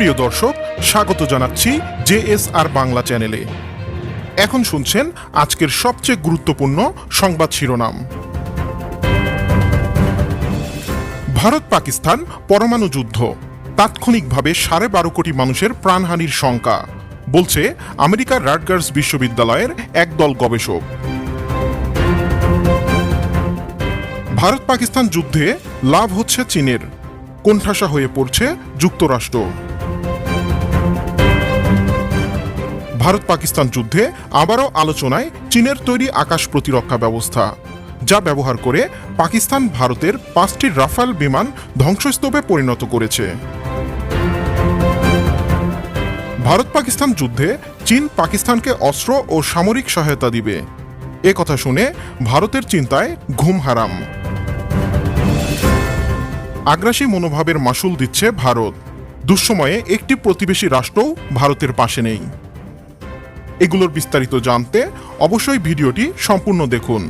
সুপ্রিয় দর্শক, স্বাগত জানাচ্ছি জেএসআর বাংলা চ্যানেলে। এখন শুনছেন আজকের সবচেয়ে গুরুত্বপূর্ণ সংবাদ শিরোনাম। ভারত পাকিস্তান পরমাণু যুদ্ধ। তাৎক্ষণিকভাবে সাড়ে বারো কোটি মানুষের প্রাণহানির শঙ্কা, বলছে আমেরিকার রাটগার্স বিশ্ববিদ্যালয়ের একদল গবেষক। ভারত পাকিস্তান যুদ্ধে লাভ হচ্ছে চীনের। কোণঠাসা হয়ে পড়ছে যুক্তরাষ্ট্র। ভারত পাকিস্তান যুদ্ধে আবারও আলোচনায় চীনের তৈরি আকাশ প্রতিরক্ষা ব্যবস্থা, যা ব্যবহার করে পাকিস্তান ভারতের পাঁচটি রাফাল বিমান ধ্বংসস্তূপে পরিণত করেছে। ভারত পাকিস্তান যুদ্ধে চীন পাকিস্তানকে অস্ত্র ও সামরিক সহায়তা দিবে। এ কথা শুনে ভারতের চিন্তায় ঘুম হারাম। আগ্রাসী মনোভাবের মাসুল দিচ্ছে ভারত। দুঃসময়ে একটি প্রতিবেশী রাষ্ট্রও ভারতের পাশে নেই। এগুলোর বিস্তারিত জানতে অবশ্যই ভিডিওটি সম্পূর্ণ দেখুন।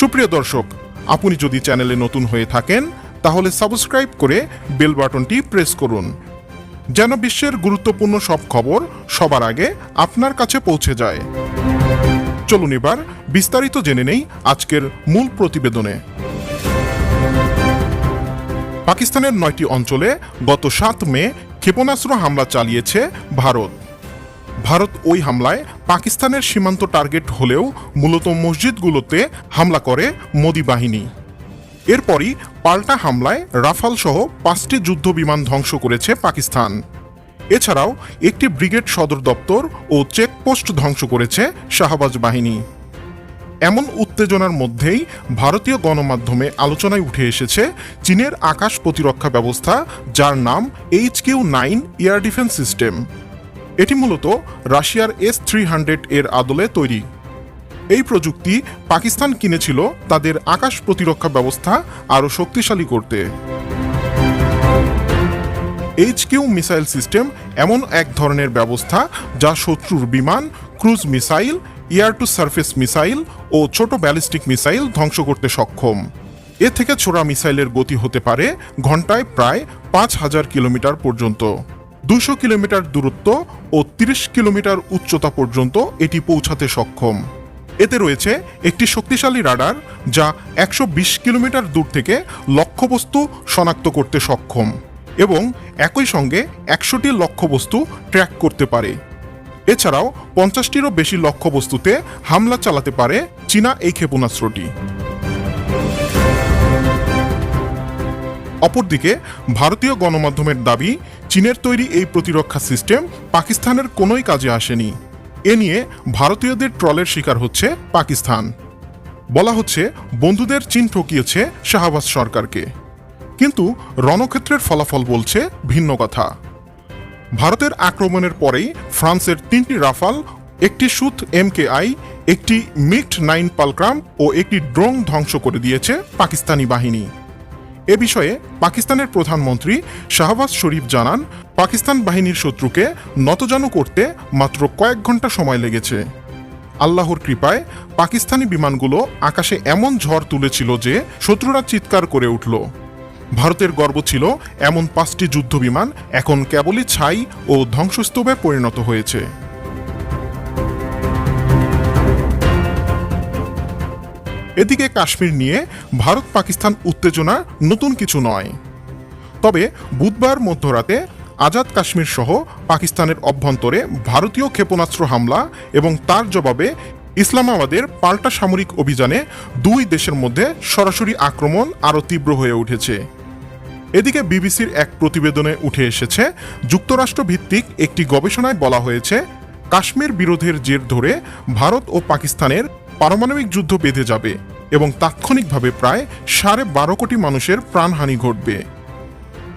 সুপ্রিয় দর্শক, আপনি যদি চ্যানেলে নতুন হয়ে থাকেন, তাহলে সাবস্ক্রাইব করে বেল বাটনটি প্রেস করুন। যেন বিশ্বের গুরুত্বপূর্ণ সব খবর সবার আগে আপনার কাছে পৌঁছে যায়। চলুন এবার বিস্তারিত জেনে নেই আজকের মূল প্রতিবেদনে। পাকিস্তানের নয়টি অঞ্চলে গত সাত মে ক্ষেপণাস্ত্র হামলা চালিয়েছে ভারত। ভারত ওই হামলায় পাকিস্তানের সীমান্ত টার্গেট হলেও মূলত মসজিদগুলোতে হামলা করে মোদি বাহিনী। এরপরই পাল্টা হামলায় রাফাল সহ পাঁচটি যুদ্ধ বিমান ধ্বংস করেছে পাকিস্তান। এছাড়াও একটি ব্রিগেড সদর দপ্তর ও চেকপোস্ট ধ্বংস করেছে শাহবাজ বাহিনী। এমন উত্তেজনার মধ্যেই ভারতীয় গণমাধ্যমে আলোচনায় উঠে এসেছে চীনের আকাশ প্রতিরক্ষা ব্যবস্থা, যার নাম H Q nine air defence system. এটি মূলত রাশিয়ার এস থ্রি হান্ড্রেড এর আদলে তৈরি। এই প্রযুক্তি পাকিস্তান কিনেছিল তাদের আকাশ প্রতিরক্ষা ব্যবস্থা আরও শক্তিশালী করতে। এইচ কিউ মিসাইল সিস্টেম এমন এক ধরনের ব্যবস্থা যা শত্রুর বিমান, cruise missile, air to surface missile ও ছোট ব্যালিস্টিক মিসাইল ধ্বংস করতে সক্ষম। এ থেকে ছোড়া মিসাইলের গতি হতে পারে ঘন্টায় প্রায় পাঁচ হাজার কিলোমিটার পর্যন্ত। দুশো কিলোমিটার দূরত্ব ও তিরিশ কিলোমিটার উচ্চতা পর্যন্ত এটি পৌঁছাতে সক্ষম। এতে রয়েছে একটি শক্তিশালী রাডার যা একশো বিশ কিলোমিটার দূর থেকে লক্ষ্যবস্তু শনাক্ত করতে সক্ষম এবং একই সঙ্গে একশোটি লক্ষ্যবস্তু ট্র্যাক করতে পারে। এছাড়াও পঞ্চাশটিরও বেশি লক্ষ্যবস্তুতে হামলা চালাতে পারে চীনা এই ক্ষেপণাস্ত্রটি। অপরদিকে, ভারতীয় গণমাধ্যমের দাবি, চীনের তৈরি এই প্রতিরক্ষা সিস্টেম পাকিস্তানের কোনোই কাজে আসেনি। এ নিয়ে ভারতীয়দের ট্রলের শিকার হচ্ছে পাকিস্তান। বলা হচ্ছে, বন্ধুদের চীন ঠকিয়েছে শাহবাজ সরকারকে। কিন্তু রণক্ষেত্রের ফলাফল বলছে ভিন্ন কথা। ভারতের আক্রমণের পরেই ফ্রান্সের তিনটি রাফাল, একটি সুত এমকেআই, একটি মিক্ট নাইন পালক্রাম ও একটি ড্রোন ধ্বংস করে দিয়েছে পাকিস্তানি বাহিনী। এ বিষয়ে পাকিস্তানের প্রধানমন্ত্রী শাহবাজ শরীফ জানান, পাকিস্তান বাহিনীর শত্রুকে নতজানু করতে মাত্র কয়েক ঘণ্টা সময় লেগেছে। আল্লাহর কৃপায় পাকিস্তানি বিমানগুলো আকাশে এমন ঝড় তুলেছিল যে শত্রুরা চিৎকার করে উঠল। ভারতের গর্ব ছিল এমন পাঁচটি যুদ্ধ বিমান এখন কেবলই ছাই ও ধ্বংসস্তূপে পরিণত হয়েছে। এদিকে কাশ্মীর নিয়ে ভারত পাকিস্তান উত্তেজনা নতুন কিছু নয়। তবে বুধবার মধ্যরাতে আজাদ কাশ্মীর সহ পাকিস্তানের অভ্যন্তরে ভারতীয় ক্ষেপণাস্ত্র হামলা এবং তার জবাবে ইসলামাবাদের পাল্টা সামরিক অভিযানে দুই দেশের মধ্যে সরাসরি আক্রমণ আরও তীব্র হয়ে উঠেছে। এদিকে বিবিসির এক প্রতিবেদনে উঠে এসেছে, যুক্তরাষ্ট্র ভিত্তিক একটি গবেষণায় বলা হয়েছে, কাশ্মীর বিরোধের জের ধরে ভারত ও পাকিস্তানের পারমাণবিক যুদ্ধ বেঁধে যাবে। এবং তাৎক্ষণিকভাবে প্রায় সাড়ে বারো কোটি মানুষের প্রাণহানি ঘটবে।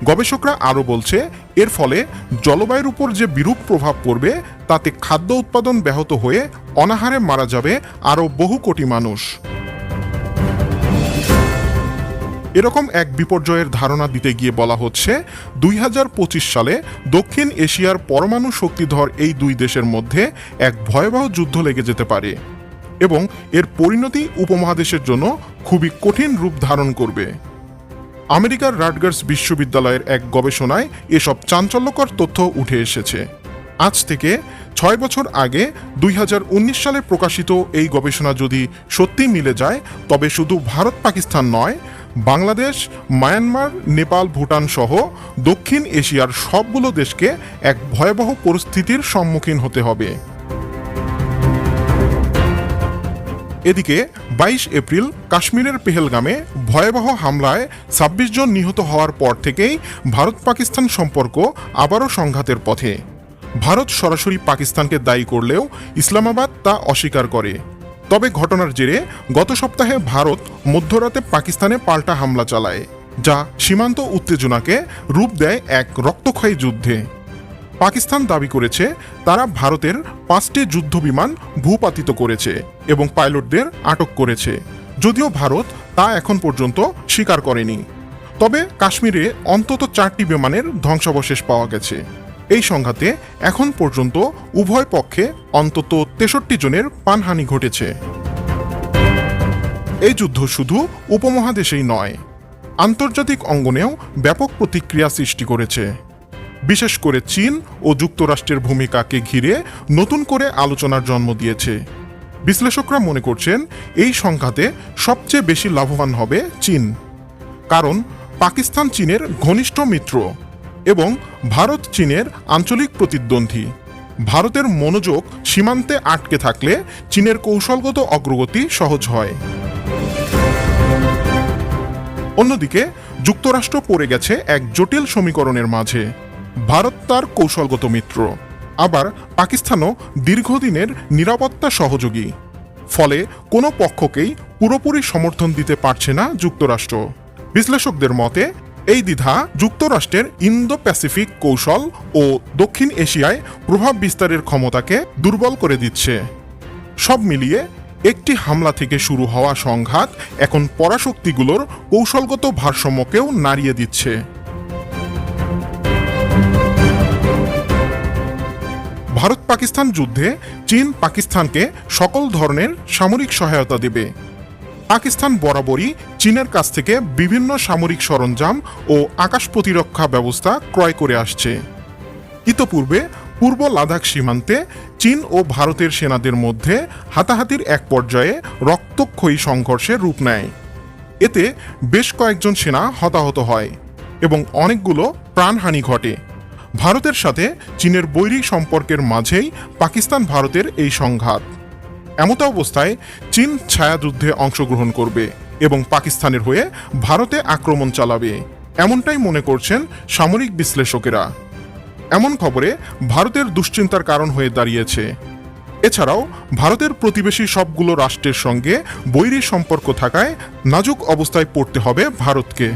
গবেষকরা আরও বলছে, এর ফলে জলবায়ুর উপর যে বিরূপ প্রভাব পড়বে, তাতে খাদ্য উৎপাদন ব্যাহত হয়ে অনাহারে মারা যাবে আরও বহু কোটি মানুষ। এরকম এক বিপর্যয়ের ধারণা দিতে গিয়ে বলা হচ্ছে, দুই হাজার পঁচিশ সালে দক্ষিণ এশিয়ার পরমাণু শক্তিধর এই দুই দেশের মধ্যে এক ভয়াবহ যুদ্ধ লেগে যেতে পারে। এবং এর পরিণতি উপমহাদেশের জন্য খুবই কঠিন রূপ ধারণ করবে। আমেরিকার রাটগার্স বিশ্ববিদ্যালয়ের এক গবেষণায় এসব চাঞ্চল্যকর তথ্য উঠে এসেছে। আজ থেকে ছয় বছর আগে দুই হাজার উনিশ সালে প্রকাশিত এই গবেষণা যদি সত্যি মিলে যায়, তবে শুধু ভারত, পাকিস্তান নয়, বাংলাদেশ, মায়ানমার, নেপাল, ভুটান সহ দক্ষিণ এশিয়ার সবগুলো দেশকে এক ভয়াবহ পরিস্থিতির সম্মুখীন হতে হবে। এদিকে বাইশ এপ্রিল কাশ্মীরের পেহেলগামে ভয়াবহ হামলায় ছাব্বিশ জন নিহত হওয়ার পর থেকেই ভারত পাকিস্তান সম্পর্ক আবারও সংঘাতের পথে। ভারত সরাসরি পাকিস্তানকে দায়ী করলেও ইসলামাবাদ তা অস্বীকার করে। তবে ঘটনার জেরে গত সপ্তাহে ভারত মধ্যরাতে পাকিস্তানে পাল্টা হামলা চালায়, যা সীমান্ত উত্তেজনাকে রূপ দেয় এক রক্তক্ষয়ী যুদ্ধে। পাকিস্তান দাবি করেছে, তারা ভারতের পাঁচটি যুদ্ধ বিমান ভূপাতিত করেছে এবং পাইলটদের আটক করেছে। যদিও ভারত তা এখন পর্যন্ত স্বীকার করেনি। তবে কাশ্মীরে অন্তত চারটি বিমানের ধ্বংসাবশেষ পাওয়া গেছে। এই সংঘাতে এখন পর্যন্ত উভয় পক্ষে অন্তত তেষট্টি জনের প্রাণহানি ঘটেছে। এই যুদ্ধ শুধু উপমহাদেশেই নয়, আন্তর্জাতিক অঙ্গনেও ব্যাপক প্রতিক্রিয়া সৃষ্টি করেছে। বিশেষ করে চীন ও যুক্তরাষ্ট্রের ভূমিকাকে ঘিরে নতুন করে আলোচনার জন্ম দিয়েছে। বিশ্লেষকরা মনে করছেন, এই সংঘাতে সবচেয়ে বেশি লাভবান হবে চীন। কারণ, পাকিস্তান চীনের ঘনিষ্ঠ মিত্র এবং ভারত চীনের আঞ্চলিক প্রতিদ্বন্দ্বী। ভারতের মনোযোগ সীমান্তে আটকে থাকলে চীনের কৌশলগত অগ্রগতি সহজ হয়। অন্যদিকে, যুক্তরাষ্ট্র পড়ে গেছে এক জটিল সমীকরণের মাঝে। ভারত তার কৌশলগত মিত্র। আবার পাকিস্তানও দীর্ঘদিনের নিরাপত্তা সহযোগী। ফলে কোনো পক্ষকেই পুরোপুরি সমর্থন দিতে পারছে না যুক্তরাষ্ট্র। বিশ্লেষকদের মতে, এই দ্বিধা যুক্তরাষ্ট্রের ইন্দো প্যাসিফিক কৌশল ও দক্ষিণ এশিয়ায় প্রভাব বিস্তারের ক্ষমতাকে দুর্বল করে দিচ্ছে। সব মিলিয়ে একটি হামলা থেকে শুরু হওয়া সংঘাত এখন পরাশক্তিগুলোর কৌশলগত ভারসাম্যকেও নাড়িয়ে দিচ্ছে। ভারত পাকিস্তান যুদ্ধে চীন পাকিস্তানকে সকল ধরনের সামরিক সহায়তা দেবে। পাকিস্তান বরাবরই চীনের কাছ থেকে বিভিন্ন সামরিক সরঞ্জাম ও আকাশ প্রতিরক্ষা ব্যবস্থা ক্রয় করে আসছে। ইতপূর্বে পূর্ব লাদাখ সীমান্তে চীন ও ভারতের সেনাদের মধ্যে হাতাহাতির এক পর্যায়ে রক্তক্ষয়ী সংঘর্ষের রূপ নেয়। এতে বেশ কয়েকজন সেনা হতাহত হয় এবং অনেকগুলো প্রাণহানি ঘটে। ভারতের সাথে চীনের বৈরী সম্পর্কের মাঝেই পাকিস্তান ভারতের এই সংঘাত। এমতো অবস্থায় চীন ছায়াযুদ্ধে অংশগ্রহণ করবে এবং পাকিস্তানের হয়ে ভারতে আক্রমণ চালাবে, এমনটাই মনে করছেন সামরিক বিশ্লেষকেরা। এমন খবরে ভারতের দুশ্চিন্তার কারণ হয়ে দাঁড়িয়েছে। এছাড়াও ভারতের প্রতিবেশী সবগুলো রাষ্ট্রের সঙ্গে বৈরী সম্পর্ক থাকায় নাজুক অবস্থায় পড়তে হবে ভারতকে।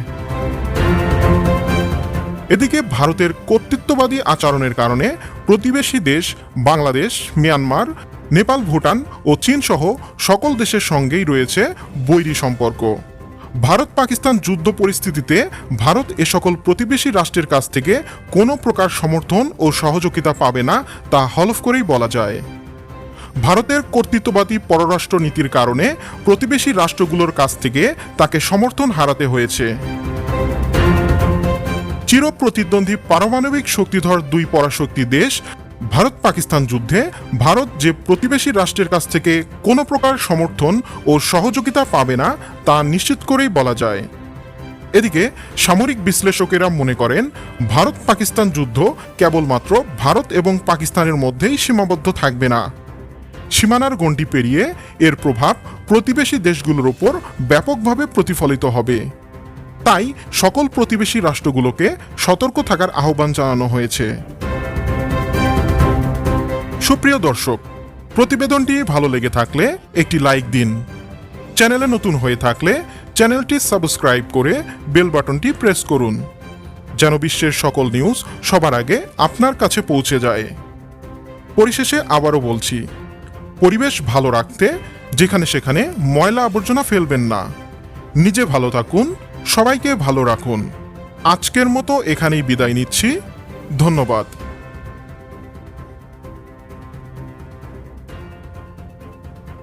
এদিকে ভারতের কর্তৃত্ববাদী আচরণের কারণে প্রতিবেশী দেশ বাংলাদেশ, মিয়ানমার, নেপাল, ভুটান ও চীন সহ সকল দেশের সঙ্গেই রয়েছে বৈরী সম্পর্ক। ভারত পাকিস্তান যুদ্ধ পরিস্থিতিতে ভারত এ সকল প্রতিবেশী রাষ্ট্রের কাছ থেকে কোনো প্রকার সমর্থন ও সহযোগিতা পাবে না তা হলফ করেই বলা যায়। ভারতের কর্তৃত্ববাদী পররাষ্ট্র নীতির কারণে প্রতিবেশী রাষ্ট্রগুলোর কাছ থেকে তাকে সমর্থন হারাতে হয়েছে। চির প্রতিদ্বন্দ্বী পারমাণবিক শক্তিধর দুই পরাশক্তি দেশ, ভারত পাকিস্তান যুদ্ধে, ভারত যে প্রতিবেশী রাষ্ট্রের কাছ থেকে কোনো প্রকার সমর্থন ও সহযোগিতা পাবে না, তা নিশ্চিত করেই বলা যায়। এদিকে, সামরিক বিশ্লেষকেরা মনে করেন, ভারত পাকিস্তান যুদ্ধ কেবলমাত্র ভারত এবং পাকিস্তানের মধ্যেই সীমাবদ্ধ থাকবে না। সীমানার গণ্ডি পেরিয়ে এর প্রভাব প্রতিবেশী দেশগুলোর ওপর ব্যাপকভাবে প্রতিফলিত হবে। তাই সকল প্রতিবেশী রাষ্ট্রগুলোকে সতর্ক থাকার আহ্বান জানানো হয়েছে। সুপ্রিয় দর্শক, প্রতিবেদনটি ভালো লেগে থাকলে একটি লাইক দিন। চ্যানেলে নতুন হয়ে থাকলে চ্যানেলটি সাবস্ক্রাইব করে বেল বাটনটি প্রেস করুন, যেন বিশ্বের সকল নিউজ সবার আগে আপনার কাছে পৌঁছে যায়। পরিশেষে আবারও বলছি, পরিবেশ ভালো রাখতে যেখানে সেখানে ময়লা আবর্জনা ফেলবেন না। নিজে ভালো থাকুন সবাইকে ভালো রাখুন। আজকের মতো এখানেই বিদায় নিচ্ছি। ধন্যবাদ।